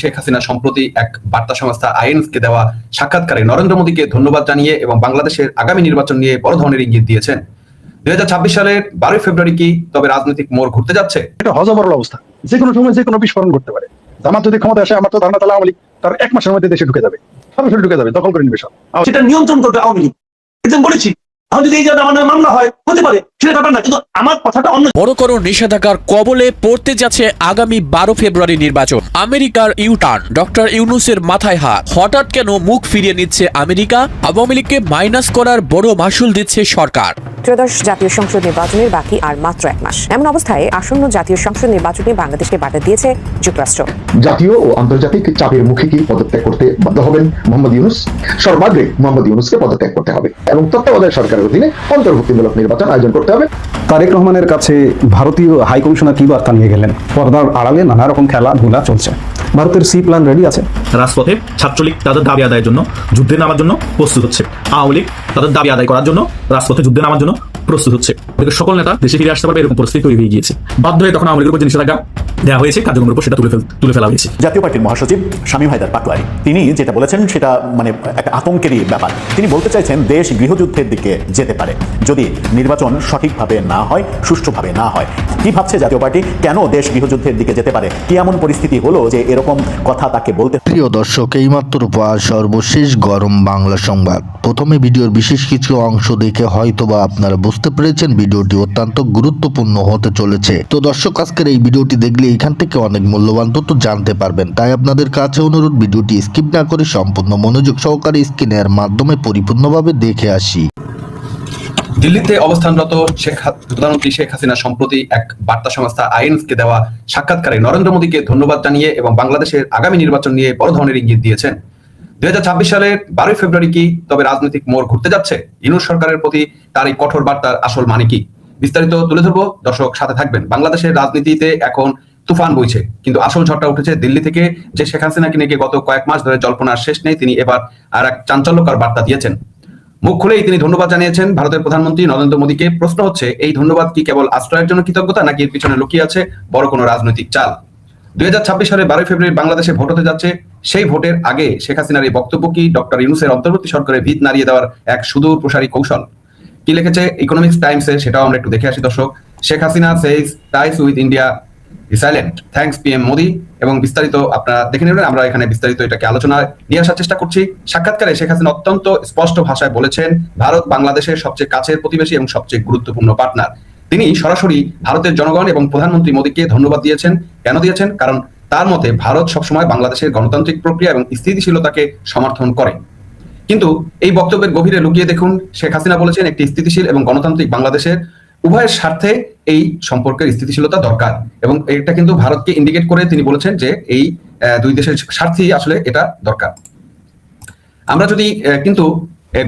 শেখ হাসিনা সম্প্রতি এক বার্তা সংস্থা আইএনসকে দেওয়া সাক্ষাৎকারে নরেন্দ্র মোদীকে ধন্যবাদ জানিয়ে এবং বাংলাদেশের আগামী নির্বাচন নিয়ে বড় ধরনের ইঙ্গিত দিয়েছেন। দুই হাজার ছাব্বিশ সালের বারোই ফেব্রুয়ারি কি তবে রাজনৈতিক মোড় ঘুরতে যাচ্ছে? এটা হজবরল অবস্থা। যে কোনো সময় যে কোনো বিস্ফোরণ করতে পারে। জামাত যদি ক্ষমতা আসে আমার তো ধারণা তাহলে আওয়ামী লীগ তার এক মাসের মধ্যে দেশে ঢুকে যাবে। সরাসরি ঢুকে যাবে দখল করে নিবে সব। সেটা নিয়ন্ত্রণ করবে আওয়ামী লীগ। এটা বলেছি এখন যদি এই যে আমার মামলা হয় হতে পারে সেটা ব্যাপার না কিন্তু আমার কথাটা অন্য বড় কোনো নিষেধাজ্ঞার কবলে পড়তে যাচ্ছে আগামী বারো ফেব্রুয়ারি নির্বাচন। আমেরিকার ইউটার্ন ডক্টর ইউনুসের মাথায় হাত। হঠাৎ কেন মুখ ফিরিয়ে নিচ্ছে আমেরিকা? আওয়ামী লীগকে মাইনাস করার বড় মাসুল দিচ্ছে সরকার। ত্রয়োদশ জাতীয় সংসদ নির্বাচনের বাকি আর মাত্র এক মাস। এমন অবস্থায় আসন্ন জাতীয় সংসদ নির্বাচনে বাংলাদেশকে বাধা দিয়েছে যুক্তরাষ্ট্র। জাতীয় ও আন্তর্জাতিক চাপের মুখে কি পদত্যাগ করতে বাধ্য হবেন মোহাম্মদ ইউনুস? সর্বাগ্রে মোহাম্মদ ইউনুসকে পদত্যাগ করতে হবে। এবং তত্ত্বাবধায়ক সরকারের অধীনে অন্তর্ভুক্তিমূলক নির্বাচন আয়োজন করতে হবে। তারেক রহমানের কাছে ভারতীয় হাই কমিশনার কি বার্তা নিয়ে গেলেন? পর্দার আড়ালে নানা রকম খেলাধুলা চলছে। ভারতের সি প্ল্যান রেডি আছে। রাজপথে ছাত্রলীগ তাদের দাবি আদায়ের জন্য যুদ্ধে নামার জন্য প্রস্তুত হচ্ছে। আওয়ামী লীগ তাদের দাবি আদায় করার জন্য রাজপথে যুদ্ধে নামার জন্য প্রস্তুত হচ্ছে। সকল নেতা দেশে ফিরে আসতে পারবে এরকম পরিস্থিতি তৈরি হয়ে গিয়েছে। বাধ্য হয়ে তখন আওয়ামী লীগের উপর যে নিষেধাজ্ঞা দেওয়া হয়েছে কার্যক্রমের উপর সেটা তুলে তুলে ফেলা হয়েছে। জাতীয় পার্টির মহাসচিব শামীম হায়দার পাটোয়ারি তিনি যেটা বলেছেন সেটা মানে একটা আতঙ্কেরই ব্যাপার। তিনি বলতে চাইছেন দেশ গৃহযুদ্ধের দিকে যেতে পারে। যদি নির্বাচন সঠিকভাবে না হয় সুষ্ঠুভাবে না হয় কি ভাবছে জাতীয় পার্টি? কেন দেশ গৃহযুদ্ধের দিকে যেতে পারে? কি এমন পরিস্থিতি হলো যে এরকম কথা তাকে বলতে প্রিয় দর্শক এইমাত্র পাওয়া সর্বশেষ গরম বাংলা সংবাদ। প্রথমে ভিডিওর বিশেষ কিছু অংশ দেখে হয়তোবা আপনারা বুঝতে পেরেছেন, ভিডিওটি অত্যন্ত গুরুত্বপূর্ণ হতে চলেছে। তো দর্শক, আজকের এই ভিডিওটি দেখলে এখান থেকে অনেক মূল্যবান তথ্য জানতে পারবেন। তাই আপনাদের কাছে অনুরোধ, ভিডিওটি স্কিপ না করে সম্পূর্ণ মনোযোগ সহকারে স্ক্রিনের মাধ্যমে পরিপূর্ণভাবে দেখে আসি। দিল্লিতে অবস্থানরত শেখ প্রধানমন্ত্রী শেখ হাসিনা সম্প্রতি এক বার্তা সংস্থা আইএনসকে দেওয়া সাক্ষাৎকারে নরেন্দ্র মোদীকে ধন্যবাদ জানিয়ে এবং বাংলাদেশের আগামী নির্বাচন নিয়ে বড় ধরনের ইঙ্গিত দিয়েছেন। দুই হাজার ছাব্বিশ সালের বারোই ফেব্রুয়ারি কি তবে রাজনৈতিক মোড় ঘুরতে যাচ্ছে? ইনুস সরকারের প্রতি তার এই কঠোর বার্তার আসল মানে কি? বিস্তারিত তুলে ধরবো। দর্শক সাথে থাকবেন। বাংলাদেশের রাজনীতিতে এখন তুফান বইছে, কিন্তু আসল ঝড়টা উঠেছে দিল্লি থেকে, যে শেখ হাসিনাকে নিয়ে গত কয়েক মাস ধরে জল্পনার শেষ নেই, তিনি এবার আর এক চাঞ্চল্যকর বার্তা দিয়েছেন। মুখ খুলেই তিনি ধন্যবাদ জানিয়েছেন ভারতের প্রধানমন্ত্রী নরেন্দ্র মোদীকে। প্রশ্ন হচ্ছে, এই ধন্যবাদ কি কেবল আশ্রয়ের জন্য কৃতজ্ঞতা, নাকি এর পিছনে লুকিয়ে আছে বড় কোনো রাজনৈতিক চাল? দুই হাজার ছাব্বিশ সালের বারোই ফেব্রুয়ারি বাংলাদেশে ভোট হতে যাচ্ছে সেই ভোটের আগে শেখ হাসিনার এই বক্তব্য কি ডক্টর ইউনুসের অন্তর্বর্তী সরকারের ভিত নাড়িয়ে দেওয়ার এক সুদূর প্রসারী কৌশল? কি লিখেছে ইকোনমিক্স টাইমসে সেটাও আমরা একটু দেখে আসি, দর্শক। Sheikh Hasina says ties with India silent thanks PM Modi এবং বিস্তারিত আপনারা দেখে নেবেন, আমরা এখানে বিস্তারিত এটাকে আলোচনায় নিয়ে আসার চেষ্টা করছি। সাক্ষাৎকারে শেখ হাসিনা অত্যন্ত স্পষ্ট ভাষায় বলেছেন, ভারত বাংলাদেশের সবচেয়ে কাছের প্রতিবেশী এবং সবচেয়ে গুরুত্বপূর্ণ পার্টনার তিনি সরাসরি ভারতের জনগণ এবং প্রধানমন্ত্রী মোদীকে ধন্যবাদ দিয়েছেন। কেন দিয়েছেন? কারণ তার মতে ভারত সবসময় বাংলাদেশের গণতান্ত্রিক প্রক্রিয়া এবং স্থিতিশীলতাকে সমর্থন করে। কিন্তু এই বক্তব্যের গভীরে লুকিয়ে দেখুন, শেখ হাসিনা বলেছেন একটি স্থিতিশীল এবং গণতান্ত্রিক বাংলাদেশের উভয়ের স্বার্থে এই সম্পর্কের স্থিতিশীলতা দরকার। এবং এটা কিন্তু ভারতকে ইন্ডিকেট করে তিনি বলেছেন যে এই দুই দেশের স্বার্থেই আসলে এটা দরকার। আমরা যদি কিন্তু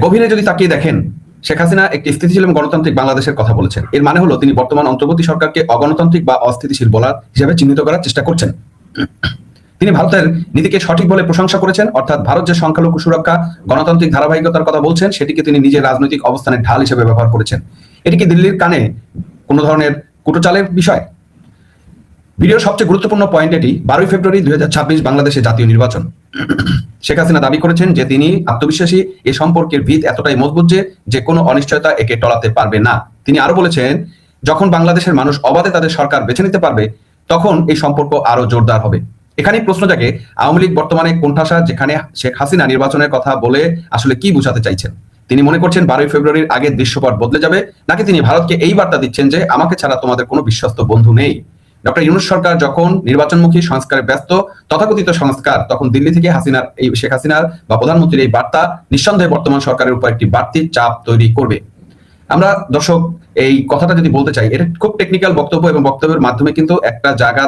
গভীরে যদি তাকিয়ে দেখেন, শেখ হাসিনা একটি স্থিতিশীল এবং গণতান্ত্রিক বাংলাদেশের কথা বলেছেন। এর মানে হলো তিনি বর্তমান অন্তর্বর্তী সরকারকে অগণতান্ত্রিক বা অস্থিতিশীল বলার হিসেবে চিহ্নিত করার চেষ্টা করছেন। তিনি ভারতের নীতিকে সঠিক বলে প্রশংসা করেছেন, অর্থাৎ ভারত যে সংখ্যালঘু সুরক্ষা, গণতান্ত্রিক ধারাবাহিকতার কথা বলছেন, সেটিকে তিনি নিজের রাজনৈতিক অবস্থানের ঢাল হিসেবে ব্যবহার করেছেন। এটি কি দিল্লির কানে কোনো ধরনের কুটোচালের বিষয়? ভিডিওর সবচেয়ে গুরুত্বপূর্ণ পয়েন্ট এটি, বারোই ফেব্রুয়ারি দুই বাংলাদেশে জাতীয় নির্বাচন। শেখ হাসিনা দাবি করেছেন যে তিনি আত্মবিশ্বাসী, এ সম্পর্কের ভিত এতটাই মজবুত যে যে কোনো অনিশ্চয়তা একে টলাতে পারবে না। তিনি আরও বলেছেন, যখন বাংলাদেশের মানুষ অবাধে তাদের সরকার বেছে নিতে পারবে তখন এই সম্পর্ক আরও জোরদার হবে। এখানেই প্রশ্ন জাগে, আওয়ামী লীগ বর্তমানে কোণঠাসা যেখানে শেখ হাসিনা নির্বাচনের কথা বলে আসলে কি বুঝাতে চাইছেন? তিনি মনে করছেন বারোই ফেব্রুয়ারির আগে দৃশ্যপট বদলে যাবে, নাকি তিনি ভারতকে এই বার্তা দিচ্ছেন যে আমাকে ছাড়া তোমাদের কোনো বিশ্বস্ত বন্ধু নেই? ডক্টর ইউনুস সরকার যখন নির্বাচনমুখী সংস্কারে ব্যস্ত, তথাকথিত সংস্কার, তখন দিল্লি থেকে হাসিনার এই শেখ হাসিনার বা প্রধানমন্ত্রীর এই বার্তা নিঃসন্দেহে বর্তমান সরকারের উপর একটি বাড়তি চাপ তৈরি করবে। আমরা দর্শক এই কথাটা যদি বলতে চাই, এটা খুব টেকনিক্যাল বক্তব্য এবং বক্তব্যের মাধ্যমে কিন্তু একটা জায়গা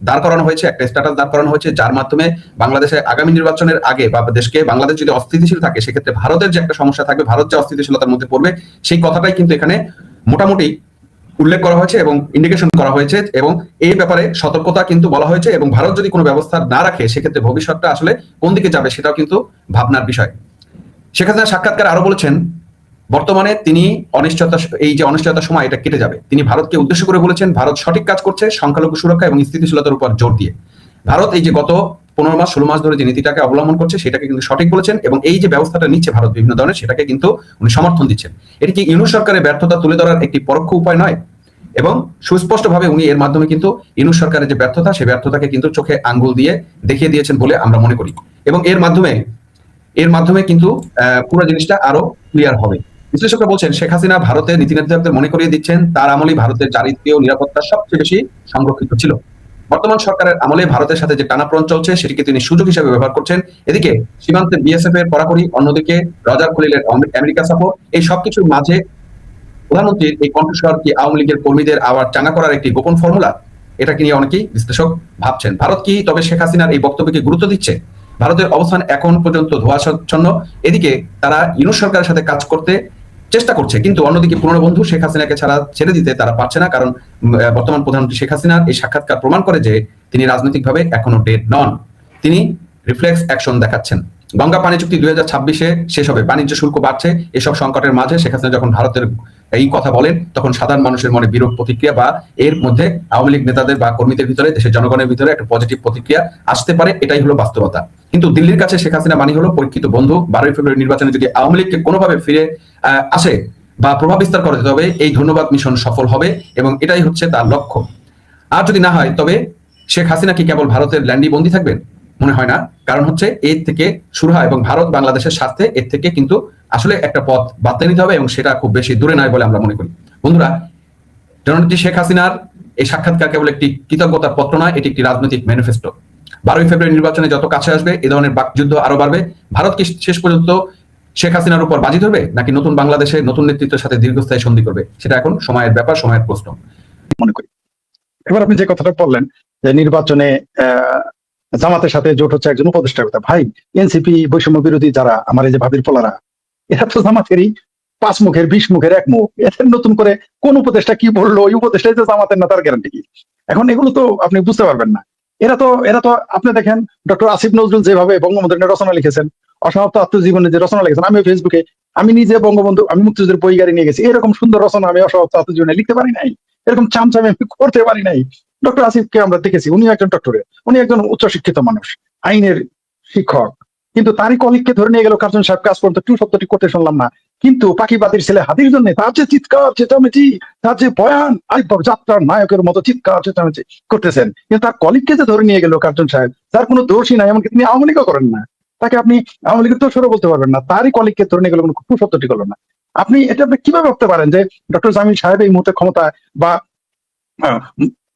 দাঁড় করানো হয়েছে, একটা স্ট্যাটাস দাঁড় করানো হয়েছে, যার মাধ্যমে বাংলাদেশের আগামী নির্বাচনের আগে বা দেশকে বাংলাদেশ যদি অস্থিতিশীল থাকে, সেক্ষেত্রে ভারতের যে একটা সমস্যা থাকবে, ভারত যে অস্থিতিশীলতার মধ্যে পড়বে, সেই কথাটাই কিন্তু এখানে মোটামুটি উল্লেখ করা হয়েছে এবং ইন্ডিকেশন করা হয়েছে এবং এই ব্যাপারে সতর্কতা কিন্তু বলা হয়েছে এবং ভারত যদি কোনো ব্যবস্থা না রাখে, সেক্ষেত্রে ভবিষ্যৎটা আসলে কোন দিকে যাবে সেটাও কিন্তু ভাবনার বিষয়। শেখ হাসিনা সাক্ষাৎকার আরও বলেছেন বর্তমানে তিনি অনিশ্চয়তা এই যে অনিশ্চয়তার সময় এটা কেটে যাবে। তিনি ভারতকে উদ্দেশ্য করে বলেছেন, ভারত সঠিক কাজ করছে সংখ্যালঘু সুরক্ষা এবং স্থিতিশীলতার উপর জোর দিয়ে। ভারত এই যে গত পনেরো মাস, ষোলো মাস ধরে যে নীতিটাকে অবলম্বন করছে, সেটাকে কিন্তু সঠিক বলেছেন এবং এই যে ব্যবস্থাটা নিচ্ছে ভারত বিভিন্ন ধরনের, সেটাকে কিন্তু উনি সমর্থন দিচ্ছেন। এটি কি ইউনুস সরকারের ব্যর্থতা তুলে ধরার একটি পরোক্ষ উপায় নয়? এবং সুস্পষ্টভাবে উনি এর মাধ্যমে কিন্তু ইউনুস সরকারের যে ব্যর্থতা সেই ব্যর্থতাকে কিন্তু চোখে আঙ্গুল দিয়ে দেখিয়ে দিয়েছেন বলে আমরা মনে করি। এবং এর মাধ্যমে এর মাধ্যমে কিন্তু পুরো জিনিসটা আরও ক্লিয়ার হবে। বিশ্লেষকরা বলছেন, শেখ হাসিনা ভারতের নীতি নির্ধারকদের মনে করিয়ে দিচ্ছেন, তার আমলেই ভারতের চারিত্রীয় নিরাপত্তা সবচেয়ে বেশি সংরক্ষিত ছিল। বর্তমান সরকারের আমলে ভারতের সাথে যে টানাপ্রণ চলছে, সেটিকে তিনি সুযোগ হিসেবে ব্যবহার করছেন। এদিকে সীমান্তে বিএসএফ এর পরাকরি অন্যদিকে রজার খলিলের আমেরিকা সফর, এই সবকিছুর মাঝে প্রধানমন্ত্রীর এই কণ্ঠস্বর কি আওয়ামী লীগের কর্মীদের আবার চাঙ্গা করার একটি গোপন ফর্মুলা? এটাকে নিয়ে অনেকেই বিশ্লেষক ভাবছেন। ভারত কি তবে শেখ হাসিনার এই বক্তব্যকে গুরুত্ব দিচ্ছে? ভারতের অবস্থান এখন পর্যন্ত ধোয়াচ্ছন্ন এদিকে তারা ইউনুস সরকারের সাথে কাজ করতে চেষ্টা করছে, কিন্তু অন্যদিকে পুরনো বন্ধু শেখ হাসিনাকে ছাড়া ছেড়ে দিতে তারা পারছে না, কারণ বর্তমান প্রধানমন্ত্রী শেখ হাসিনার এই সাক্ষাৎকার প্রমাণ করে যে তিনি রাজনৈতিকভাবে এখনও ডেড নন। তিনি রিফ্লেক্স অ্যাকশন দেখাচ্ছেন। গঙ্গা পানি চুক্তি দুই হাজার ছাব্বিশে শেষ হবে, বাণিজ্য শুল্ক বাড়ছে, এসব সংকটের মাঝে শেখ হাসিনা যখন ভারতের এই কথা বলেন, তখন সাধারণ মানুষের মনে বিরূপ প্রতিক্রিয়া বা এর মধ্যে আওয়ামী লীগ নেতাদের বা কর্মীদের ভিতরে, দেশের জনগণের ভিতরে একটা পজিটিভ প্রতিক্রিয়া আসতে পারে, এটাই হলো বাস্তবতা। কিন্তু দিল্লির কাছে শেখ হাসিনা মানি হলো পরীক্ষিত বন্ধু, বারোই ফেব্রুয়ারি নির্বাচনে যদি আওয়ামী লীগকে কোনোভাবে ফিরে আসে বা প্রভাব বিস্তার করে তবে এই ধন্যবাদ মিশন সফল হবে এবং এটাই হচ্ছে তার লক্ষ্য। আর যদি না হয়, তবে শেখ হাসিনা কি কেবল ভারতের ল্যান্ডি বন্দী থাকবেন? মনে হয় না। কারণ হচ্ছে এর থেকে শুরু হয় এবং ভারত বাংলাদেশের স্বার্থে এর থেকে কিন্তু আসলে একটা পথ বার্তা নিতে হবে এবং সেটা খুব বেশি দূরে নয় বলে আমরা মনে করি। বন্ধুরা, জননেত্রী শেখ হাসিনার এই সাক্ষাৎকার কেবল একটি কৃতজ্ঞতার পত্র নয়, এটি একটি রাজনৈতিক ম্যানিফেস্টো। বারোই ফেব্রুয়ারি নির্বাচনে যত কাছে আসবে, এ ধরনের বাকযুদ্ধ আরও বাড়বে। ভারত কি শেষ পর্যন্ত শেখ হাসিনার উপর বাজি ধরবে, নাকি নতুন বাংলাদেশে নতুন নেতৃত্বের সাথে দীর্ঘস্থায়ী সন্ধি করবে? সেটা এখন সময়ের ব্যাপার, সময়ের প্রশ্ন। মনে করি। এবার আপনি যে কথাটা বললেন যে নির্বাচনে জামাতের সাথে জোট হচ্ছে একজন উপদেষ্টার কথা ভাই, এনসিপি বৈষম্য বিরোধী যারা, আমার এই যে ভাবির পোলারা, এরা তো জামাতেরই পাঁচ মুখের, বিশ মুখের এক মুখ। এদের নতুন করে কোন উপদেষ্টা কি বলল, ওই উপদেষ্টাই তো জামাতের না তার গ্যারান্টি কি এখন এগুলো তো আপনি বুঝতে পারবেন না। এরা তো এরা তো, আপনি দেখেন, ডক্টর আসিফ নজরুল যেভাবে বঙ্গবন্ধু রচনা লিখেছেন, অসমাপ্ত আত্মজীবনে যে রচনা লিখেছেন আমি ফেসবুকে, আমি নিজে বঙ্গবন্ধু, আমি মুক্তিযুদ্ধের বই গাড়ি নিয়ে গেছি, এরকম সুন্দর রচনা আমি অসমাপ্ত আত্মজীবনে লিখতে পারি নাই। এরকম চামচামি আমি করতে পারি নাই। ডক্টর আসিফকে আমরা দেখেছি উনি একজন ডক্টরেট উনি একজন উচ্চশিক্ষিত মানুষ, আইনের শিক্ষক। কিন্তু তারই কলিগকে ধরে নিয়ে গেল কার্জন সাহেব কাজ পর্যন্ত টু শব্দটি করতে শুনলাম না। কিন্তু পাখিবাদীর ছেলে হাতির জন্য, তার যে চিৎকার, চেঁচামেচি, তার যে বয়ান আরেকবার যাত্রার নায়কের মতো চিৎকার, চেঁচামেচি করতেছেন। কিন্তু তার কলিগকে যে ধরে নিয়ে গেল কার্জন সাহেব, তার কোনো দোষই নাই, এমনকি তিনি আওয়ামী লীগও করেন না। তাকে আপনি আওয়ামী লীগের দোষরও বলতে পারবেন না। তারই কলিগকে ধরে নিয়ে গেল, কোনো টু শব্দটি করল না। আপনি এটা আপনি কীভাবে ভাবতে পারেন যে ডক্টর জামিল সাহেব এই মুহূর্তে ক্ষমতায় বা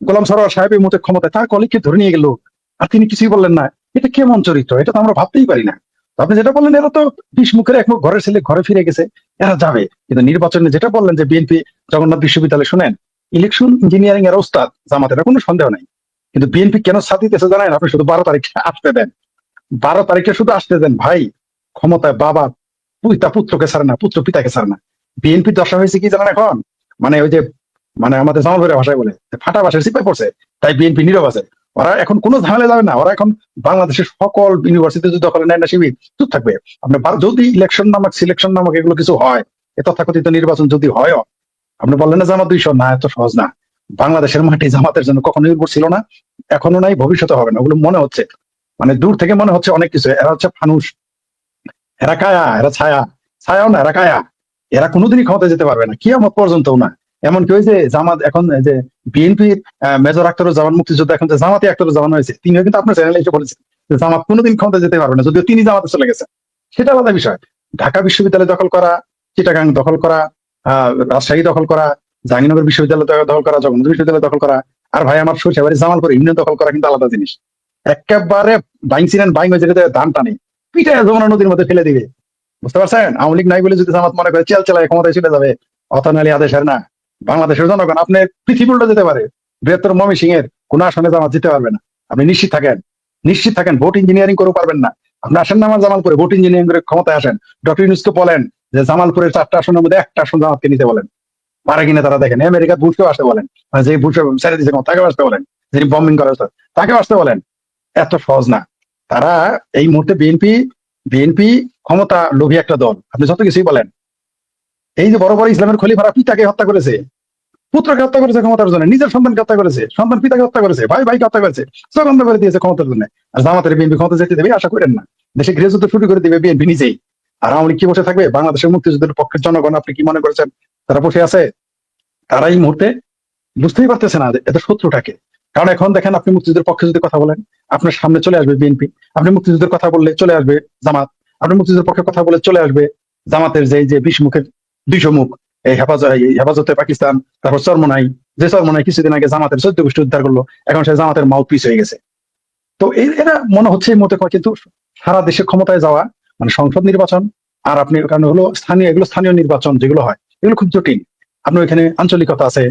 গোলাম সরোয়ার সাহেব এই মুহূর্তে ক্ষমতায় তার কলিগকে ধরে নিয়ে গেল। আর তিনি কিছুই বললেন না। এটা কেমন চরিত্র? এটা তো আমরা ভাবতেই পারি না। আপনি যেটা বললেন, এরা তো বিশ মুখের এক মুখ ঘরের ছেলে ঘরে ফিরে গেছে, এরা যাবে। কিন্তু নির্বাচনে যেটা বললেন যে বিএনপি, জগন্নাথ বিশ্ববিদ্যালয়, শুনেন, ইলেকশন ইঞ্জিনিয়ারিং এর ওস্তাদ, জামাতের কোনো সন্দেহ নাই। কিন্তু বিএনপি কেন সাথ দিতেছে জানেন? আপনি শুধু বারো তারিখে আসতে দেন। বারো তারিখে শুধু আসতে দেন, ভাই। ক্ষমতায় বাবা, পিতা পুত্রকে ছাড়ে না, পুত্র পিতাকে ছাড়ে না। বিএনপি দশা হয়েছে কি জানেন এখন? মানে ওই যে মানে আমাদের জামালপুরের ভাষায় বলে ফাটা ভাষায় সিপাই পড়ছে, তাই বিএনপি নীরব আছে। ওরা এখন কোনো ঝামেলা যাবে না, ওরা এখন বাংলাদেশের সকল ইউনিভার্সিটি যদি দখলে নেয় না শিবির, চুপ থাকবে। আপনার যদি ইলেকশন নামক সিলেকশন নামক এগুলো কিছু হয়, এ তথাকথিত নির্বাচন যদি হয়, আপনি বললেন না জামাত দুইশো, না এত সহজ না। বাংলাদেশের মাটি জামাতের জন্য কখনোই উপর ছিল না, এখনও নাই, ভবিষ্যতে হবে না, ওগুলো মনে হচ্ছে। মানে দূর থেকে মনে হচ্ছে অনেক কিছু, এরা হচ্ছে ফানুষ, এরা কায়া, এরা ছায়া, ছায়াও না, এরা কায়া। এরা কোনোদিনই ক্ষমতা যেতে পারবে না, কিয়ামত পর্যন্তও না। এমনকি ওই যে জামাত এখন যে বিএনপির মেজর আক্তারুর জামান মুক্তিযোদ্ধা এখন যে জামাতে আক্তারুর জামান হয়েছে, তিনিও কিন্তু আপনার চ্যানেলে এসে বলেছেন যে জামাত কোনোদিন ক্ষমতা যেতে পারবে না, যদিও তিনি জামাতে চলে গেছেন। সেটা আলাদা বিষয়। ঢাকা বিশ্ববিদ্যালয় দখল করা, চিটাগাং দখল করা রাজশাহী দখল করা, জাহাঙ্গীরনগর বিশ্ববিদ্যালয় দখল করা, জগন্নাথ বিশ্ববিদ্যালয় দখল করা, আর ভাই আমার সরষাবাড়ি জামালপুর ইউনিয়ন দখল করা কিন্তু আলাদা জিনিস। একেবারে বাইং ছিলেন বাইং হয়ে যেতে ধান টানে পিঠে যমুনা নদীর মধ্যে ফেলে দিবে। বুঝতে পারছেন? আওয়ামী লীগ নাই বলে যদি জামাত মনে করে, চেল চেলায় ক্ষমতায় চলে যাবে। অতনালী আদেশের না। বাংলাদেশের জনগণ, আপনি পৃথিবী উল্টে যেতে পারে। বৃহত্তর মমি সিং এর কোন আসনে জামাত জিতে পারবে না। আপনি নিশ্চিত থাকেন। নিশ্চিত থাকেন, ভোট ইঞ্জিনিয়ারিং করে পারবেন না। আপনি আসেন না আমার জামালপুরে, ভোট ইঞ্জিনিয়ারিং করে ক্ষমতায় আসেন। ডক্টর ইউনুসকে বলেন যে জামালপুরের চারটা আসনের মধ্যে একটা আসন জামাতকে নিতে বলেন। পারে কিনা তারা দেখেন। আমেরিকা বুশকেও আসতে বলেন। মানে যে বুশ ছেড়ে দিয়েছে তাকেও আসতে বলেন। যিনি বম্বিং করে তাকেও আসতে বলেন। এত সহজ না। তারা এই মুহূর্তে বিএনপি বিএনপি ক্ষমতা লোভী একটা দল। আপনি যত কিছুই বলেন এই যে বড় বড় ইসলামের খলিফারা পিতাকে হত্যা করেছে, পুত্রকে হত্যা করেছে ক্ষমতার জন্য, নিজের সন্তানকে হত্যা করেছে, সন্তান পিতাকে হত্যা করেছে, ভাই ভাইকে হত্যা করেছে চকন্দ করে দিয়েছে ক্ষমতার জন্য। আর জামাতের বিএনপি ক্ষমতা যেতে দেবে, আশা করেন না। দেশে গৃহযুদ্ধ শুরু করে দিবে বিএনপি নিজেই। আর আওয়ামী কি বসে থাকবে? বাংলাদেশের মুক্তিযুদ্ধের পক্ষের জনগণ, আপনি কি মনে করেছেন? তারা বসে আছে? তারা এই মুহূর্তে বুঝতেই পারতেছে না এত শত্রুটাকে। কারণ এখন দেখেন, আপনি মুক্তিযুদ্ধের পক্ষে যদি কথা বলেন, আপনার সামনে চলে আসবে বিএনপি। আপনি মুক্তিযুদ্ধের কথা বললে চলে আসবে জামাত। আপনি মুক্তিযুদ্ধের পক্ষে কথা বলে চলে আসবে জামাতের যে যে বিশ মুখের দুইশো এই হেফাজত হেফাজতে পাকিস্তান তারপর চরমনাই। যে চরমনাই কিছুদিন আগে জামাতের চোদ্দ গোষ্ঠী উদ্ধার করল এখন সে জামাতের মাউথ পিস হয়ে গেছে। তো এরা মনে হচ্ছে মুহূর্তে করে, কিন্তু সারা দেশে ক্ষমতায় যাওয়া মানে সংসদ নির্বাচন আর আপনি কারণ হলো স্থানীয় এগুলো স্থানীয় নির্বাচন যেগুলো হয় এগুলো খুব জটিল। আপনার ওইখানে আঞ্চলিকতা আছে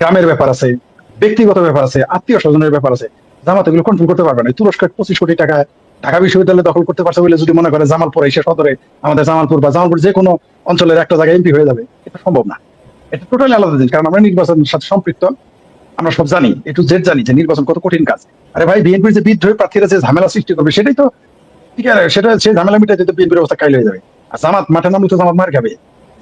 গ্রামের ব্যাপার আছে ব্যক্তিগত ব্যাপার আছে আত্মীয় স্বজনের ব্যাপার আছে জামাত এগুলো কন্ট্রোল করতে পারবে না। তুরস্কের পঁচিশ কোটি টাকা ঢাকা বিশ্ববিদ্যালয় দখল করতে পারছে বলে যদি মনে করে জামালপুর এসে সদরে আমাদের জামালপুর বা জামালপুর যে কোনো অঞ্চলের একটা জায়গায় এমপি হয়ে যাবে, এটা সম্ভব না। এটা টোটালি আলাদা জিনিস, কারণ আমরা নির্বাচনের সাথে সম্পৃক্ত, আমরা সব জানি একটু জেড জানি যে নির্বাচন কত কঠিন কাজ। আরে ভাই, বিএনপির যে বিদ্রোহী প্রার্থীরা যে ঝামেলা সৃষ্টি করবে, সেটাই তো ঠিক আছে সেটা সেই ঝামেলা মিটাইতে তো বিএনপির অবস্থা কাইল হয়ে যাবে। আর জামাত মাঠে নামলে তো জামাত মার খাবে।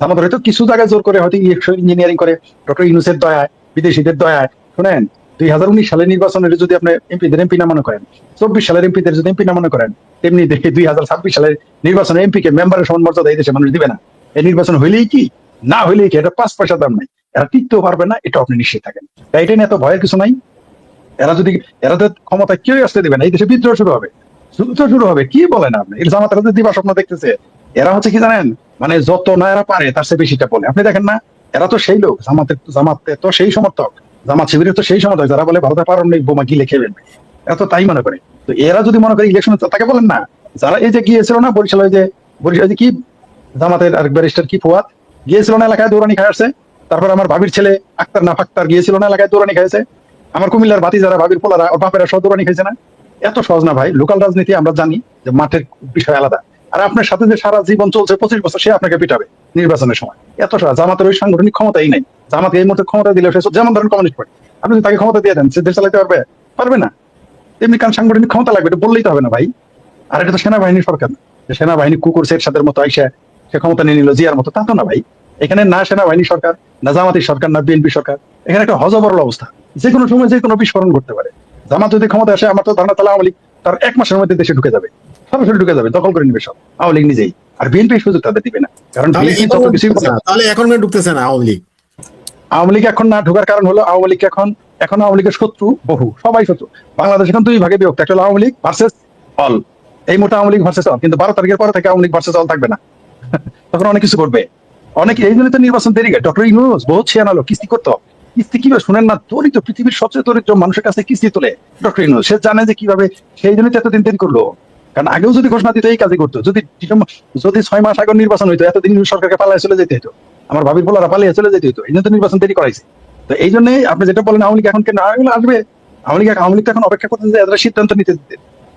জামাত হয়তো কিছু জায়গায় জোর করে হয়তো ইঞ্জিনিয়ারিং করে, ডক্টর ইউনুসের দয়ায়, বিদেশিদের দয়ায়, শুনেন? দুই হাজার উনিশ সালের নির্বাচনের যদি আপনি এমপিদের এমপি না মনে করেন, চব্বিশ সালের এমপিদের যদি এমপি না মনে করেন, তেমনি দেখে দুই হাজার ছাব্বিশ সালের নির্বাচনে এমপি কে মেম্বারের সমান মর্যাদা এই দেশে মানুষ দিবে না। এই নির্বাচন হইলেই কি? না হইলেই কি? এটা পাঁচ পয়সা দাম নাই। এরা টিকতেও পারবে না এটা আপনি নিশ্চিত থাকেন। তাই এটা নিয়ে এত ভয়ের কিছু নাই? এরা যদি এরা তো ক্ষমতা কেউ আসতে দেবে না। এই দেশে বিদ্রোহ শুরু হবে। যুদ্ধ শুরু হবে, কি বলেন আপনি? এর জামাত এরা দিবা স্বপ্ন দেখতেছে। এরা হচ্ছে কি জানেন? মানে যত না এরা পারে, তার চেয়ে বেশিটা বলে। আপনি দেখেন না, এরা তো সেই লোক। জামাতের জামাতে তো সেই সমর্থক। জামাত শিবিরের তো সেই সমর্থক যারা বলে ভারতের পারমাণবিক বোমা গিলে ফেলবে। এরা তাই মনে করে। তো এরা যদি মনে করে ইলেকশন তাকে বলেন না। যারা এই যে গিয়েছিল না, বরিশাল যে, বরিশাল কি, জামাতের আরেক ব্যারিস্টার কি ফুয়াদ? গিয়েছিল না এলাকায় দৌড়ানি খায় আসছে। তারপর আমার ভাবির ছেলে আক্তার না ফাক্তার গিয়েছিল না এলাকায় দৌড়ানি খাইছে আমার কুমিল্লার বাতি যারা, ভাবির পোলারা, ওর বাপেরা সব দৌড়ানি খাইছে না। এত সহজ না ভাই লোকাল রাজনীতি আমরা জানি যে মাঠের বিষয় আলাদা। আর আপনার সাথে যে সারা জীবন চলছে পঁচিশ বছর, সে আপনাকে পিটাবে নির্বাচনের সময়। এত সহজ জামাতের ওই সাংগঠনিক ক্ষমতাই নাই। জামাতে এই মুহূর্তে ক্ষমতা দিলে সে যেমন ধরেন কমিউনিস্ট পার্টি, আপনি যদি তাকে ক্ষমতা দিয়ে দেন, সে দেশ চালাতে পারবে? পারবে না। তেমনি কারণ সাংগঠনিক ক্ষমতা লাগবে, এটা বললেই তো হবে না ভাই। আর এটা তো সেনাবাহিনীর সরকার না। সেনাবাহিনী কুকুর শের সাথে মতো আইসা, সে ক্ষমতা নিয়ে নিল জিয়ার মতো, তা তো না ভাই। এখানে না সেনাবাহিনী সরকার, না জামাতি সরকার, না বিএনপি সরকার, এখানে একটা হজবরল অবস্থা। যে কোনো সময় যে কোনো বিস্ফোরণ ঘটতে পারে। জামাত যদি ক্ষমতা আসে, আমার তো ধারণা তাহলে আওয়ামী লীগ তার এক মাসের মধ্যে দেশে ঢুকে যাবে। সরাসরি ঢুকে যাবে দখল করে নিবে সব। আওয়ামী লীগ নিজেই। আর বিএনপি সুযোগ তাদের দিবে না। কারণ তাহলে এখন ঢুকতেছে না। আওয়ামী লীগ? আওয়ামী লীগ এখন না ঢোকার কারণ হলো আওয়ামী লীগ এখন এখন আওয়ামী লীগের শত্রু বহু সবাই শত্রু। বাংলাদেশ এখন দুই ভাগে বিভক্ত একটা হলো আওয়ামী লীগ ভার্সেস অল এই মোটা আওয়ামী লীগ ভার্সেস অল কিন্তু বারো তারিখের পরে থেকে আওয়ামী লীগ ভার্সেস অল থাকবে না। তখন অনেক কিছু করবে। অনেক এই জন্য তো নির্বাচন দেরি ডক্টর ইউনুস বহুত ছিয়ানালো কিস্তি করতো কিস্তি কীভাবে শুনেন না? দরিদ্র পৃথিবীর সবচেয়ে দরিদ্র মানুষের কাছে কিস্তি তোলে ডক্টর ইউনুস। সে জানে যে কীভাবে সেই জন্যই তো এতদিন দেরি করল। কারণ আগেও যদি ঘোষণা দিত এই কাজই করতো, যদি যদি ছয় মাস আগে নির্বাচন হইতো, এতদিন সরকারকে পালায় চলে যেতে হতো আমার ভাবির বলারা পালিয়ে চলে যেতে হতো এই জন্য তো নির্বাচন দেরি করাইছে। তো এই জন্যই আপনি যেটা বলেন, আওয়ামী লীগ এখন কেন আসবে, আওয়ামী লীগ আওয়ামী লীগ এখন অপেক্ষা করতেছে এরা সিদ্ধান্ত নিতে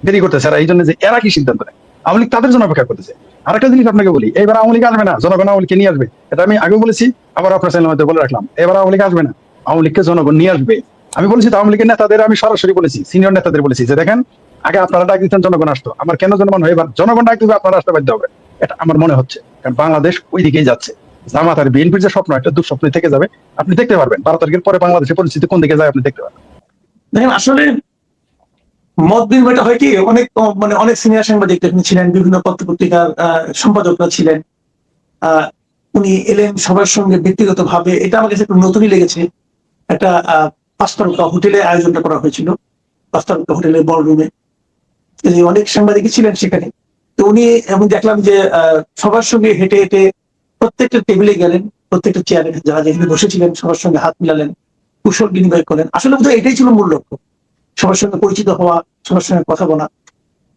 দেরি করতেছে, আর এই জন্য যে এরা কি সিদ্ধান্ত নেয়? আওয়ামী লীগ তাদের জন্য অপেক্ষা করতেছে। আরেকটা জিনিস আপনাকে বলি, এবার আওয়ামী লীগ আসবে না, জনগণ আওয়ামী লীগকে নিয়ে আসবে। এটা আমি আগেও বলেছি, আবার আপনার চ্যানেলের মধ্যে বলে রাখলাম। এবার আওয়ামী লীগ আসবে না, আওয়ামী লীগকে জনগণ নিয়ে আসবে। আমি বলেছি তো আওয়ামী লীগের নেতাদের আমি সরাসরি বলেছি সিনিয়র নেতাদের বলেছি যে দেখেন আগে আপনারা ডাক দিতেন জনগণ আসতো। আমার কেন জনগণ হয়ে? জনগণ ডাক দিবে আপনারা আসতে বাধ্য হবে। এটা আমার মনে হচ্ছে। কারণ বাংলাদেশ ওই দিকেই যাচ্ছে। জামাত আর বিএনপির যে স্বপ্ন একটা দুঃস্বপ্ন থেকে যাবে। আপনি দেখতে পারবেন বারো তারিখের পরে বাংলাদেশের পরিস্থিতি কোন দিকে যায় আপনি দেখতে পারবেন। দেখেন আসলে মত বিনিময়টা হয় কি অনেক মানে অনেক সিনিয়র সাংবাদিক ছিলেন বিভিন্ন পত্র পত্রিকার সম্পাদকরা ছিলেন। উনি এলেন সবার সঙ্গে ব্যক্তিগত ভাবে এটা আমার কাছে একটু নতুনই লেগেছে। একটা আহ, পাঁচ তারকা হোটেলে আয়োজনটা করা হয়েছিল। পাঁচ তারকা হোটেলের বড় রুমে অনেক সাংবাদিক ছিলেন সেখানে। তো উনি, আমি দেখলাম যে সবার সঙ্গে হেঁটে হেঁটে প্রত্যেকটা টেবিলে গেলেন, প্রত্যেকটা চেয়ারে যারা যেখানে বসেছিলেন, সবার সঙ্গে হাত মিলালেন, কুশল বিনিময় করলেন। আসলে বোধহয় এটাই ছিল মূল লক্ষ্য। সবার সঙ্গে পরিচিত হওয়া, সবার সঙ্গে কথা বলা।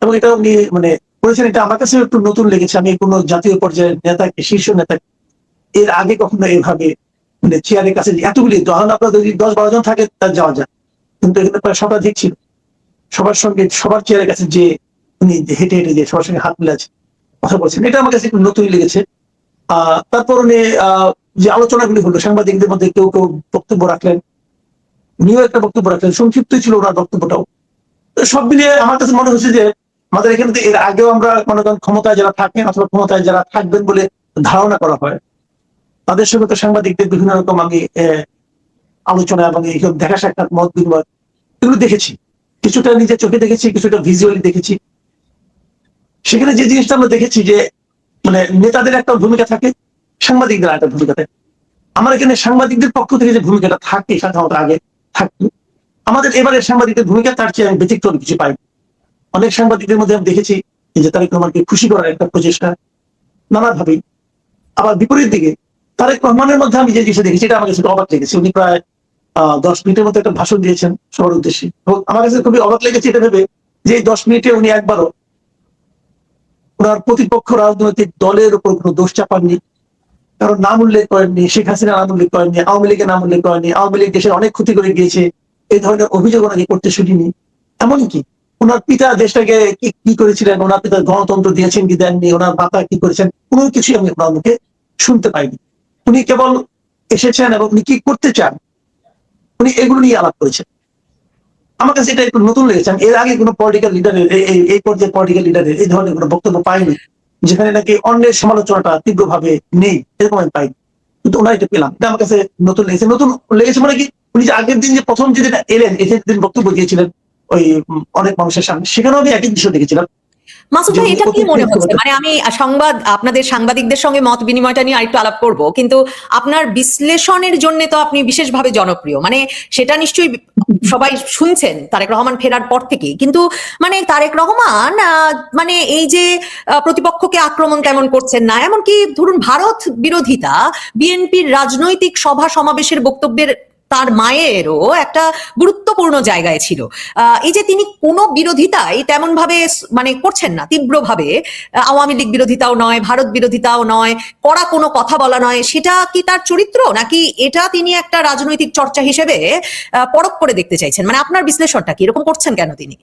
এবং এটা উনি মানে করেছেন এটা আমার কাছে একটু নতুন লেগেছে। আমি কোনো জাতীয় পর্যায়ের নেতাকে, শীর্ষ নেতা এর আগে কখনো এভাবে মানে চেয়ারের কাছে এতগুলি যদি দশ বারো জন থাকে, তার যাওয়া যায় কিন্তু এখানে প্রায় শতাধিক ছিল। সবার সঙ্গে, সবার চেয়ারের কাছে যে উনি হেঁটে হেঁটে যে সবার সঙ্গে হাত মিলাচ্ছে কথা বলছেন। এটা আমার কাছে একটু নতুনই লেগেছে। আহ তারপর উনি যে আলোচনাগুলি হলো, সাংবাদিকদের মধ্যে কেউ কেউ বক্তব্য রাখলেন উনিও একটা বক্তব্য রাখলেন সংক্ষিপ্তই ছিল ওনার বক্তব্যটাও। সব মিলিয়ে আমার কাছে মনে হচ্ছে যে, আমাদের এখানে তো এর আগেও আমরা মনে করেন ক্ষমতায় যারা থাকেন অথবা ক্ষমতায় যারা থাকবেন বলে ধারণা করা হয়। তাদের সঙ্গে তো সাংবাদিকদের বিভিন্ন রকম আমি আলোচনা এবং এই দেখা সাক্ষাৎ মত বিনিময় এগুলো দেখেছি। কিছুটা নিজের চোখে দেখেছি, কিছুটা ভিজুয়ালি দেখেছি। সেখানে যে জিনিসটা আমরা দেখেছি যে মানে নেতাদের একটা ভূমিকা থাকে, সাংবাদিকদের একটা ভূমিকা থাকে। আমার এখানে সাংবাদিকদের পক্ষ থেকে যে ভূমিকাটা থাকে, সাধারণত আগে থাকতো, আমাদের এবারে সাংবাদিকদের ভূমিকা, তার চেয়ে আমি ব্যতিক্রম কিছু পাই অনেক সাংবাদিকদের মধ্যে আমি দেখেছি যে তারেক রহমানকে খুশি করার একটা প্রচেষ্টা নানাভাবেই আবার বিপরীত দিকে, তারেক রহমানের মধ্যে আমি যে জিনিসটা দেখেছি, এটা আমার কাছে অবাক লেগেছে। উনি প্রায় দশ মিনিটের মতো একটা ভাষণ দিয়েছেন সবার উদ্দেশ্যে। এবং আমার কাছে খুবই অবাক লেগেছে এটা ভেবে যে দশ মিনিটে উনি একবারও ওনার প্রতিপক্ষ রাজনৈতিক দলের উপর কোনো দোষ চাপাননি, কারণ নাম উল্লেখ করেননি, শেখ হাসিনা নাম উল্লেখ করেননি, আওয়ামী লীগের নাম উল্লেখ করেননি, আওয়ামী লীগ দেশের অনেক ক্ষতি করে গিয়েছে, এই ধরনের অভিযোগ ওনাকে করতে শুনিনি। এমনকি ওনার পিতা দেশটাকে কি করেছিলেন? ওনার পিতা গণতন্ত্র দিয়েছেন কি দেননি? ওনার মাতা কি করেছেন? কোনো কিছুই আমি ওনার মুখে শুনতে পাইনি। উনি কেবল এসেছেন এবং উনি কি করতে চান? উনি এগুলো নিয়ে আলাপ করেছেন। আমার কাছে এটা একটু নতুন লেগেছে। এর আগে কোনো পলিটিক্যাল লিডারের এই পর্যায়ে পলিটিক্যাল লিডারের এই ধরনের কোনো বক্তব্য পাইনি, যেখানে নাকি অন্যের সমালোচনাটা তীব্রভাবে নেই, এরকম আমি পাইনি। কিন্তু ওনার এটা পেলাম। এটা আমার কাছে নতুন লেগেছে। নতুন লেগেছে মানে কি? উনি যে আগের দিন যে প্রথম যেদিন এলেন, এসে দিন বক্তব্য দিয়েছিলেন, ওই অনেক মানুষের সামনে, সেখানেও আমি একই দৃশ্য দেখেছিলাম। মাসুদ ভাই এটা কি মনে হচ্ছে? মানে আমি সংবাদ আপনাদের সাংবাদিকদের সঙ্গে মত বিনিময়টা নিয়ে আরেকটু আলাপ করব কিন্তু আপনার বিশ্লেষণের জন্য তো আপনি বিশেষভাবে জনপ্রিয়। মানে সেটা নিশ্চয়ই সবাই শুনছেন তারেক রহমান ফেরার পর থেকে কিন্তু মানে তারেক রহমান আহ, মানে এই যে প্রতিপক্ষকে আক্রমণ তেমন করছেন না এমনকি ধরুন ভারত বিরোধিতা বিএনপির রাজনৈতিক সভা সমাবেশের বক্তব্যের তার মায়েরও একটা গুরুত্বপূর্ণ জায়গায় ছিল। এই যে তিনি কোনো বিরোধিতাই তেমন ভাবে মানে করছেন না, তীব্রভাবে আওয়ামী লীগ বিরোধিতাও নয়, ভারত বিরোধিতাও নয়, কড়া কোনো কথা বলা নয়, সেটা কি তার চরিত্র? নাকি এটা তিনি একটা রাজনৈতিক চর্চা হিসেবে পরখ করে দেখতে চাইছেন? মানে আপনার বিশ্লেষণটা কি? এরকম করছেন কেন তিনি?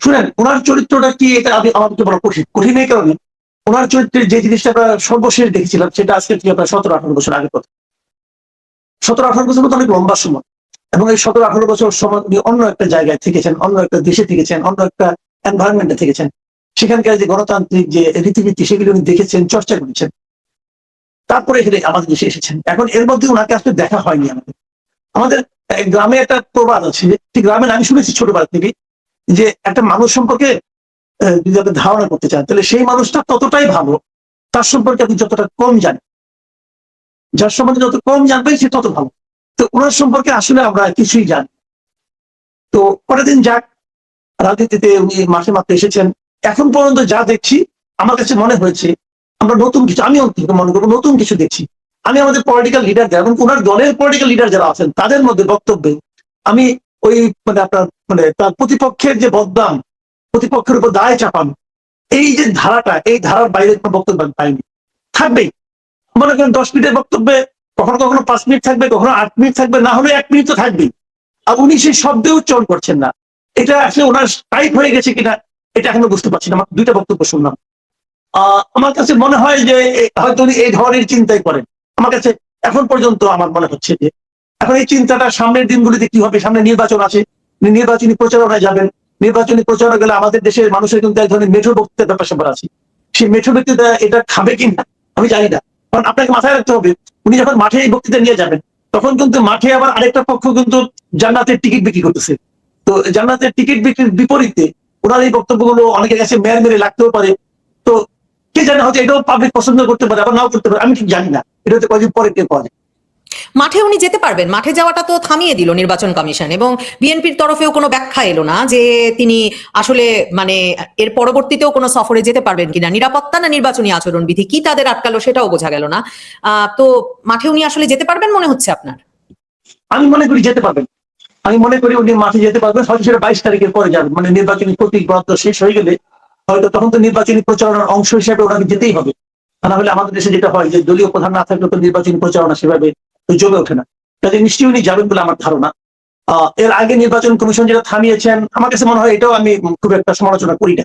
শুনেন, ওনার চরিত্রটা কি এটা আমি আমার কাছে বড় কঠিন কঠিন এই কারণে ওনার চরিত্রের যে জিনিসটা আমরা সর্বশেষ দেখেছিলাম, সেটা আজকে সতেরো আঠারো বছর আগে কথা। সতেরো আঠারো বছর মতো অনেক লম্বা সময়। এবং এই সতেরো আঠারো বছর সময় উনি অন্য একটা জায়গায় থেকেছেন, অন্য একটা দেশে থেকেছেন, অন্য একটা এনভায়রনমেন্টে থেকেছেন। সেখানকার যে গণতান্ত্রিক যে রীতিনীতি সেগুলি উনি দেখেছেন, চর্চা করেছেন। তারপরে এখানে আমাদের দেশে এসেছেন। এখন এর মধ্যে ওনাকে আসলে দেখা হয়নি আমাদের। আমাদের গ্রামে একটা প্রবাদ আছে যে গ্রামে আমি শুনেছি ছোটবেলা থেকে যে একটা মানুষ সম্পর্কে যদি আপনি ধারণা করতে চান, তাহলে সেই মানুষটা ততটাই ভালো, তার সম্পর্কে আপনি যতটা কম জানেন। যার সম্বন্ধে যত কম জানবেন সে তত ভালো। তো ওনার সম্পর্কে আসলে আমরা কিছুই জানি তো পরের দিন যাক, রাজনীতিতে উনি মাসে মাত্র এসেছেন। এখন পর্যন্ত যা দেখছি, আমার কাছে মনে হয়েছে, আমরা নতুন কিছু, আমি অন্তত মনে করব, নতুন কিছু দেখছি। আমি আমাদের পলিটিক্যাল লিডার এবং ওনার দলের পলিটিক্যাল লিডার যারা আছেন, তাদের মধ্যে বক্তব্যে আমি ওই মানে আপনার মানে তার প্রতিপক্ষের যে বদনাম, প্রতিপক্ষের উপর দায় চাপানো, এই যে ধারাটা, এই ধারার বাইরে কোনো বক্তব্য পাইনি। থাকবেই। মনে করেন দশ মিনিটের বক্তব্যে কখনো কখনো পাঁচ মিনিট থাকবে, কখনো আট মিনিট থাকবে, না হলে এক মিনিট তো থাকবেই। আর উনি সেই শব্দে উচ্চারণ করছেন না। এটা আসলে ওনার টাইপ হয়ে গেছে কিনা, এটা এখনও বুঝতে পারছি না। দুইটা বক্তব্য শুনলাম। আহ আমার কাছে মনে হয় যে হয়তো উনি এই ধরনের চিন্তাই করেন। আমার কাছে এখন পর্যন্ত আমার মনে হচ্ছে যে, এখন এই চিন্তাটা সামনের দিনগুলিতে কি হবে? সামনে নির্বাচন আছে। নির্বাচনী প্রচারণায় যাবেন। নির্বাচনী প্রচারণা গেলে আমাদের দেশের মানুষের কিন্তু এক ধরনের মেঠো বক্তৃতার ব্যাপার আছে। সেই মেঠো বক্তৃতা এটা খাবে কিনা, আমি জানি না। কারণ আপনাকে মাথায় রাখতে হবে, উনি যখন মাঠে এই বক্তৃতা নিয়ে যাবেন, তখন কিন্তু মাঠে আবার আরেকটা পক্ষ কিন্তু জান্নাতের টিকিট বিক্রি করতেছে। তো জান্নাতের টিকিট বিক্রির বিপরীতে ওনার এই বক্তব্যগুলো অনেকের কাছে মেয়ের মেরে লাগতেও পারে। তো কে জানে হয়তো এটাও পাবলিক পছন্দ করতে পারে, আবার নাও করতে পারে, আমি ঠিক জানি না। এটা হচ্ছে কয়েকদিন পরে কে পাওয়া যায় মাঠে উনি যেতে পারবেন। মাঠে যাওয়াটা তো থামিয়ে দিল নির্বাচন কমিশন এবং বিএনপির তরফেও কোনো ব্যাখ্যা এলো না যে তিনি আসলে মানে এর পরবর্তীতেও কোনো সফরে যেতে পারবেন কিনা। নিরাপত্তা না নির্বাচনী আচরণ বিধি কি তাদের আটকালো সেটাও বোঝা গেল না। তো মাঠে উনি আসলে যেতে পারবেন মনে হচ্ছে আপনার? আমি মনে করি যেতে পারবেন। আমি মনে করি উনি মাঠে যেতে পারবেন। হয়তো সেটা বাইশ তারিখের পরে যাবেন মানে নির্বাচনী প্রতীক বরাদ্দ শেষ হয়ে গেলে হয়তো তখন তো নির্বাচনী প্রচারণার অংশ হিসেবে ওনাকে যেতেই হবে। না হলে আমাদের দেশে যেটা হয় যে দলীয় প্রধান না থাকলে তো নির্বাচনী প্রচারণা সেভাবে জমে ওঠে না। কাজে নিশ্চয়ই উনি যাবেন বলে আমার ধারণা। এর আগে নির্বাচন কমিশন যেটা থামিয়েছেন, আমার কাছে মনে হয় এটাও আমি খুব একটা সমালোচনা করি না।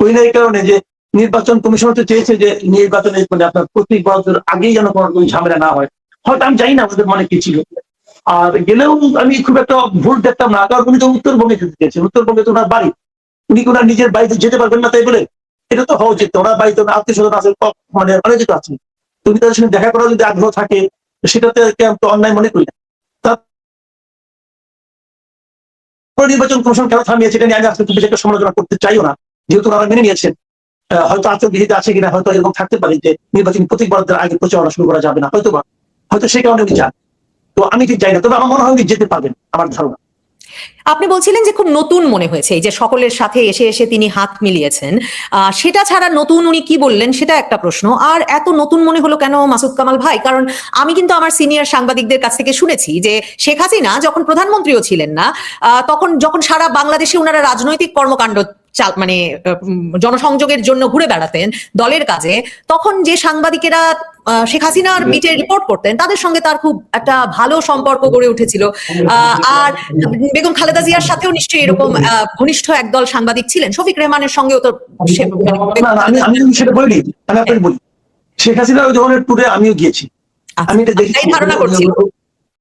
করি না এই কারণে যে নির্বাচন কমিশন তো চেয়েছে যে নির্বাচনে মানে আপনার প্রতীক বরাদ্দের আগেই যেন কোনো কোনো ঝামেলা না হয়। হয়তো আমি জানি না, আমাদের মনে কি ছিল। আর গেলেও আমি খুব একটা ভুল দেখতাম না। কারণ উনি তো উত্তরবঙ্গে যেতে চেয়েছেন। উত্তরবঙ্গে তো ওনার বাড়ি। উনি ওনার নিজের বাড়িতে যেতে পারবেন না তাই বলে? এটা তো হওয়া উচিত। ওনার বাড়িতে আত্মীয় স্বজন আছে মানে অনেক আছে তুমি তাদের সঙ্গে দেখা করার যদি আগ্রহ থাকে সেটাতে অন্যায় মনে করি না। নির্বাচন কমিশন কেন থামিয়েছে এটা নিয়ে আমি আজকে একটা সমালোচনা করতে চাইও না। যেহেতু ওনারা মেনে নিয়েছেন হয়তো আচরণ বিহিত আছে কিনা, হয়তো এরকম থাকতে পারে যে নির্বাচন প্রতীক বরাদ্দের আগে প্রচারণা শুরু করা যাবে না হয়তো বা হয়তো সেই কারণে উনি তো আমি ঠিক যাই না, তবে আমার মনে হয় উনি যেতে পারবেন, আমার ধারণা। আপনি বলছিলেন যে খুব নতুন মনে হয়েছে, এই যে সকলের সাথে এসে এসে তিনি হাত মিলিয়েছেন। সেটা ছাড়া নতুন উনি কি বললেন সেটা একটা প্রশ্ন। আর এত নতুন মনে হলো কেন মাসুদ কামাল ভাই? কারণ আমি কিন্তু আমার সিনিয়র সাংবাদিকদের কাছ থেকে শুনেছি যে শেখ হাসিনা যখন প্রধানমন্ত্রীও ছিলেন না তখন যখন সারা বাংলাদেশে ওনারা রাজনৈতিক কর্মকাণ্ড মানে জনসংযোগের জন্য ঘুরে বেড়াতেন দলের কাজে, তখন যে সাংবাদিকেরা শেখ হাসিনার পিঠে রিপোর্ট করতেন। তাদের সঙ্গে তার খুব একটা ভালো সম্পর্ক গড়ে উঠেছিল। আর বেগম খালেদা জিয়ার সাথেও নিশ্চয়ই এরকম ঘনিষ্ঠ একদল সাংবাদিক ছিলেন। শফিক রেহমানের সঙ্গেও তো সেটা বলিনি। আমি আপনাকে বলি। শেখ হাসিনার ওই ধরনের ট্যুরে আমিও গিয়েছি। আমি এটা দেখি ধারণা করছি।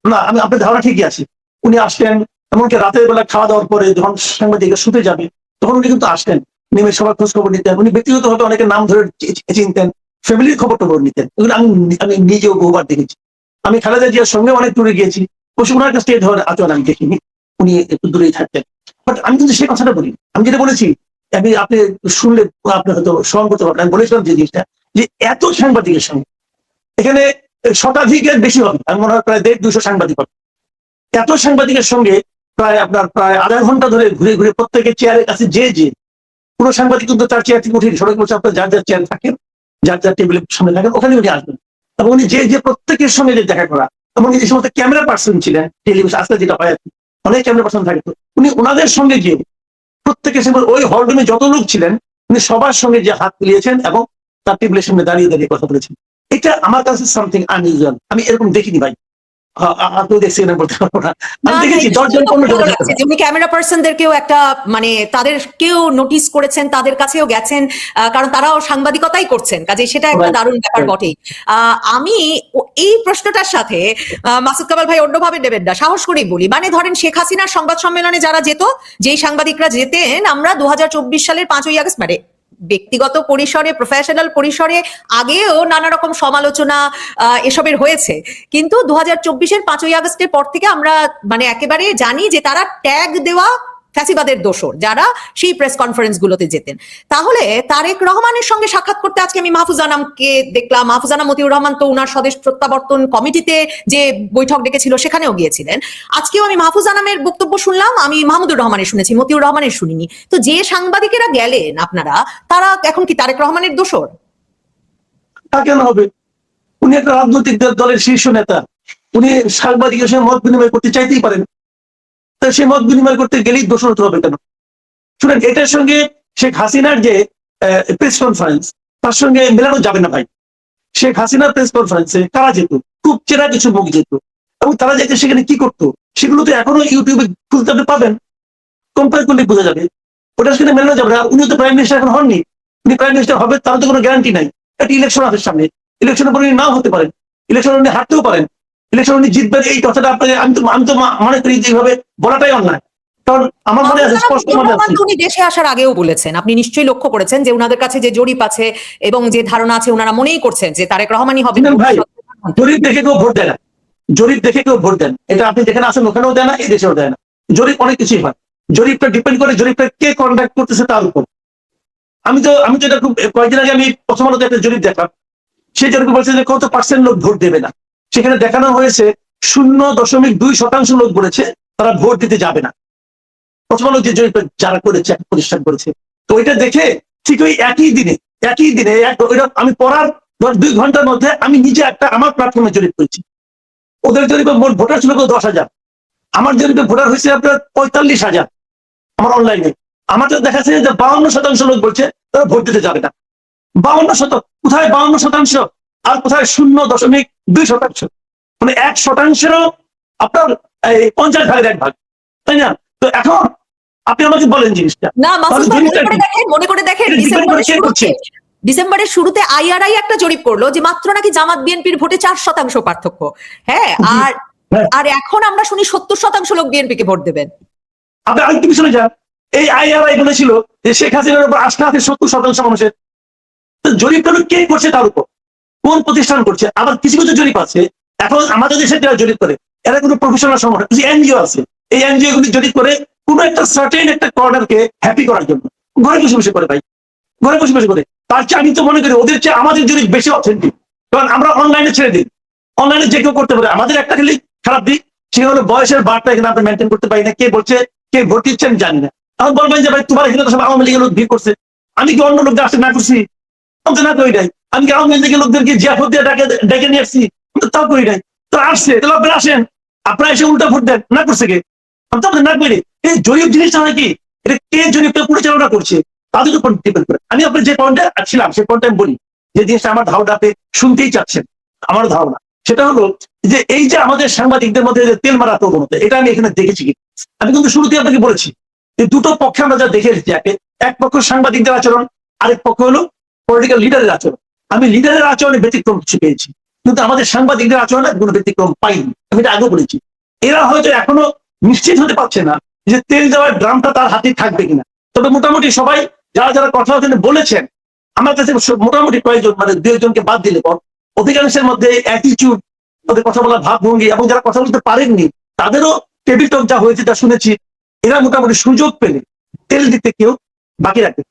না আমি আপনার ধারণা ঠিকই আছে। উনি আসলেন এমনকি রাতের বেলা খাওয়া দাওয়ার পরে যখন সাংবাদিকরা শুতে যাবে তখন উনি কিন্তু আসতেন নেমে সবার খোঁজ খবর নিতেন। উনি ব্যক্তিগত ভাবে অনেকের নাম ধরে চিনতেন। ফ্যামিলির খবর টবর নিতেন। এগুলো আমি আমি নিজেও বহুবার দেখেছি। আমি খালেদা জিয়ার সঙ্গে অনেক দূরে গিয়েছি। অবশ্য ওনার কাছ থেকে ধরনের আচরণ আমি দেখিনি। উনি একটু দূরেই থাকতেন। বাট আমি কিন্তু সেই কথাটা বলি আমি যেটা বলেছি, আমি আপনি শুনলে আপনি হয়তো স্মরণ করতে পারবেন। আমি বলেছিলাম যে জিনিসটা, যে এত সাংবাদিকের সঙ্গে, এখানে শতাধিকের বেশি হবে। আমি মনে হয় প্রায় দেড় দুশো সাংবাদিক হবে। এত সাংবাদিকের সঙ্গে প্রায় আপনার প্রায় আধা ঘণ্টা ধরে ঘুরে ঘুরে প্রত্যেকের চেয়ারের কাছে যে যে, কোনো সাংবাদিক কিন্তু তার চেয়ার থেকে উঠে সবাই বলছে, আপনার যার যার চেয়ার থাকেন যার যার টেবিলের সামনে থাকেন, ওখানে উনি আসবেন। এবং উনি যে যে প্রত্যেকের সঙ্গে যে দেখা করা, এবং যে সমস্ত ক্যামেরা পার্সন ছিলেন টেলিভিশন আজকে যেটা হয় অনেক ক্যামেরা পার্সন থাকে। তো উনি ওনাদের সঙ্গে গিয়ে, প্রত্যেকের সঙ্গে ওই হলরুমে যত লোক ছিলেন, উনি সবার সঙ্গে যে হাত মিলিয়েছেন এবং তার টেবিলের সামনে দাঁড়িয়ে দাঁড়িয়ে কথা বলেছেন। এটা আমার কাছে সামথিং আনইউজুয়াল আমি এরকম দেখিনি ভাই। আ- আ- না বলতে পারব না। আমি দেখেছি দশজন পনেরো ক্যামেরা পার্সনদেরকেও একটা মানে নোটিস করেছেন তাদের কাছেও গেছেন কারণ তারাও সাংবাদিকতাই করছেন। কাজে সেটা একটা Right. দারুণ ব্যাপার বটেই। আহ, আমি এই প্রশ্নটার সাথে মাসুদ কামাল ভাই অন্যভাবে নেবেন না সাহস করেই বলি। মানে ধরেন শেখ হাসিনার সংবাদ সম্মেলনে যারা যেত যেই সাংবাদিকরা যেতেন আমরা দু হাজার চব্বিশ সালের পাঁচই আগস্ট মানে ব্যক্তিগত পরিসরে প্রফেশনাল পরিসরে আগেও নানা রকম সমালোচনা এসবের হয়েছে। কিন্তু দু হাজার চব্বিশের পাঁচই আগস্টের পর থেকে আমরা মানে একেবারে জানি যে তারা ট্যাগ দেওয়া ফ্যাসিবাদের দোষর যারা সেই প্রেস কনফারেন্স গুলোতে যেতেন। তাহলে তারেক রহমানের সঙ্গে সাক্ষাৎ করতে আজকে আমি মাহফুজ আনামকে দেখলাম। মাহফুজ আনাম মতিউর রহমান তো উনার স্বদেশ প্রত্যাবর্তন কমিটিতে যে বৈঠক ডেকেছিল সেখানেও গিয়েছিলেন। আজকেও আমি মাহফুজ আনামের বক্তব্য শুনলাম, আমি মাহমুদুর রহমানের শুনেছি, মতিউর রহমানের শুনিনি। তো যে সাংবাদিকেরা গেলেন আপনারা, তারা এখন কি তারেক রহমানের দোষর? তা কেন হবে? উনি একটা রাজনৈতিক দলের শীর্ষ নেতা। উনি সাংবাদিকের সঙ্গে মত বিনিময় করতে চাইতেই পারেন। তা সে মত বিনিময় করতে গেলেই দোষ হবে কেন? শুনেন, এটার সঙ্গে শেখ হাসিনার যে প্রেস কনফারেন্স তার সঙ্গে মেলানো যাবে না ভাই। শেখ হাসিনার প্রেস কনফারেন্সে কারা যেত? খুব চেনা কিছু মুখ যেত। এবং তারা যেতে সেখানে কি করতো? সেগুলো তো এখনও ইউটিউবে খুলতে আপনি পাবেন। কম্পেয়ার করলে বোঝা যাবে। ওটার সঙ্গে মেলানো যাবে না। উনি তো প্রাইম মিনিস্টার এখন হননি। উনি প্রাইম মিনিস্টার হবে, তার তো কোনো গ্যারান্টি নাই। একটা ইলেকশন আছে সামনে। ইলেকশনের পরে উনি নাও হতে পারেন। ইলেকশন উনি হারতেও পারেন। ইলেকশন উনি জিতবেন এই কথাটা আপনাকে আমি তো আমি তো মনে করি যে এইভাবে বলাটাই অন্যায়। কারণ আমার মনে আছে স্পষ্ট মনে আছে। উনি দেশে আসার আগেও বলেছেন আপনি নিশ্চয়ই লক্ষ্য করেছেন যে উনাদের কাছে যে জরিপ আছে এবং যে ধারণা আছে ওনারা মনেই করছেন যে তারেক রহমানই হবে। ভাই জরিপ দেখে কেউ ভোট দেয় না। জরিপ দেখে কেউ ভোট দেন এটা আপনি যেখানে আছেন ওখানেও দেয় না এই দেশেও দেয় না। জরিপ অনেক কিছুই হয়। জরিপটা ডিপেন্ড করে জরিপটা কে কন্ডাক্ট করতেছে তার উপর। আমি তো আমি তো এটা খুব কয়েকদিন আগে আমি প্রথম আলোতে একটা জরিপ দেখলাম। সেই জরিপে বলছে যে কত পার্সেন্ট লোক ভোট দেবে না। সেখানে দেখানো হয়েছে শূন্য দশমিক দুই শতাংশ লোক বলেছে তারা ভোট দিতে যাবে না। প্রথম যে জরিপ যারা করেছে প্রতিষ্ঠান করেছে। তো ওইটা দেখে ঠিক ওই একই দিনে একই দিনে ওইটা আমি পড়ার ধর দুই ঘণ্টার মধ্যে আমি নিজে একটা আমার প্ল্যাটফর্মে জরিপ করেছি। ওদের জরিপে মোট ভোটার ছিল দশ হাজার। আমার জরিপে ভোটার হয়েছে আপনার পঁয়তাল্লিশ হাজার আমার অনলাইনে আমাদের দেখা যাচ্ছে যে বাউন্ন শতাংশ লোক বলছে তারা ভোট দিতে যাবে না। বাউন্ন শতাংশ কোথায় বাউন্ন শতাংশ? আর কোথায় শূন্য দশমিক দুই শতাংশ। মানে এক শতাংশেরও আপনার এই পঞ্চাশ ভাগের এক ভাগ। তাই না? তো এখন আপনি আমাকে বলেন জিনিসটা। না মনে করে দেখেন ডিসেম্বরের শুরুতে আইআরআই একটা জরিপ করল যে মাত্র নাকি জামাত বিএনপির ভোটে চার শতাংশ পার্থক্য। হ্যাঁ আর হ্যাঁ। আর এখন আমরা শুনি সত্তর শতাংশ লোক বিএনপি কে ভোট দেবেন। আপনি আরেকটু পিছনে যান। এই আইআরআই বলেছিল যে শেখ হাসিনার উপর আস্থা আছে সত্তর শতাংশ মানুষের। জরিপটা কে করছে তার উপর? কোন প্রতিষ্ঠান করছে? আবার কিছু কিছু জরিপ আছে। এখন আমাদের দেশে যারা জরিপ করে, এরা কোনো প্রফেশনাল সংগঠন, কিছু এনজিও আছে। এই এনজিও গুলি জরিপ করে কোন একটা সার্টেন একটা কর্নারকে হ্যাপি করার জন্য। ঘরে বসে বসে করে ভাই। ঘরে বসে বসে করে। তার চেয়ে আমি তো মনে করি ওদের চেয়ে আমাদের জন্য বেশি অথেন্টিক কারণ আমরা অনলাইনে ছেড়ে দিই। অনলাইনে যে কেউ করতে পারে। আমাদের একটা খালি খারাপ দিক, সে হলো বয়সের বারটা এখানে আমরা মেনটেন করতে পারি না। কে বলছে, কে ভোট দিচ্ছে আমি জানি না। এখন বলবেন যে ভাই, তোমার এখানে তো সব আওয়ামী লীগের লোক ভিড় করছে। আমি কি অন্য লোকদের আসতে না করছি? আমি তো না করি নাই। আমি কি আওয়ামী লীগের লোকদেরকে জিয়াফত দিয়ে ডাকে ডেকে নিয়ে আসছি। তাও করি নাই। তো আসছে, তাহলে আপনারা আসেন। আপনারা এসে উল্টা ভোট দেন। না করছে কে? আমি তো না করি এই জরিপ জিনিসটা নাকি? এটা কে জরিপটা পরিচালনা করছে? তাদের উপর ডিপেন্ড করে। আমি আপনার যে পয়েন্টে ছিলাম, সেই পয়েন্টে আমি বলি, যে জিনিসটা আমার ধারণা আপনি শুনতেই চাচ্ছেন। আমার ধারণা। সেটা হলো যে এই যে আমাদের সাংবাদিকদের মধ্যে যে তেল মারা প্রবণতা, এটা আমি এখানে দেখেছি কি? আমি কিন্তু শুরুতে আপনাকে বলেছি যে দুটো পক্ষে আমরা যা দেখে এসেছি এক পক্ষ সাংবাদিকদের আচরণ, আরেক পক্ষ হলো পলিটিক্যাল লিডারের আচরণ। আমি লিডারের আচরণে ব্যতিক্রম কিছু পেয়েছি, কিন্তু আমাদের সাংবাদিকদের আচরণে কোনো ব্যতিক্রম পাইনি। আমি এটা আগেও বলেছি। এরা হয়তো এখনও নিশ্চিত হতে পারছে না যে তেল দেওয়ার ড্রামটা তার হাতে থাকবে কিনা। তবে মোটামুটি সবাই যারা যারা কথা বলেছেন, আমার কাছে মোটামুটি কয়েকজন মানে দু একজনকে বাদ দিলে পর, অধিকাংশের মধ্যে অ্যাটিটিউড ওদের কথা বলার ভাবভঙ্গি এবং যারা কথা বলতে পারেননি, তাদেরও টেবিল টক যা হয়েছে তা শুনেছি, এরা মোটামুটি সুযোগ পেলে তেল দিতে কেউ বাকি রাখবে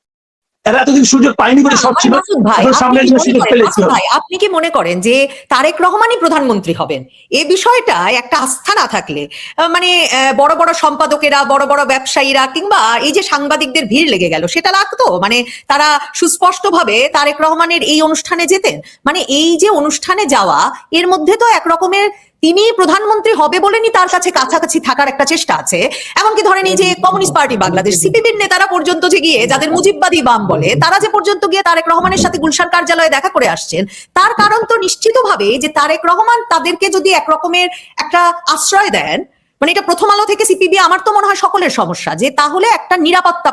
এরা এতদিন সুযোগ পায়নি বলে সব ছিল। মাসুদ ভাই, এখন সামনে আপনি কি মনে সুযোগ করেন- আপনি কি মনে যে তারেক রহমানই প্রধানমন্ত্রী হবেন? এ বিষয়টা একটা আস্থা না থাকলে মানে বড় বড় সম্পাদকেরা বড় বড় ব্যবসায়ীরা কিংবা এই যে সাংবাদিকদের ভিড় লেগে গেল সেটা লাগতো? মানে তারা সুস্পষ্টভাবে তারেক রহমানের এই অনুষ্ঠানে যেতেন? মানে এই যে অনুষ্ঠানে যাওয়া এর মধ্যে তো এক রকমের তিনি প্রধানমন্ত্রী হবে বলেনি তার কাছে কাছাকাছি থাকার একটা চেষ্টা আছে। এমনকি ধরেন এই যে কমিউনিস্ট পার্টি বাংলাদেশ, সিপিবির নেতারা পর্যন্ত যে গিয়ে যাদের মুজিববাদী বাম বলে, তারা যে পর্যন্ত গিয়ে তারেক রহমানের সাথে গুলশান কার্যালয়ে দেখা করে আসছেন, তার কারণ তো নিশ্চিত নিশ্চিতভাবে যে তারেক রহমান তাদেরকে যদি একরকমের একটা আশ্রয় দেন মানে এটা প্রথম আলো থেকে সিপিবি, আমার তো মনে হয় সকলের সমস্যা, যে তাহলে একটা নিরাপত্তা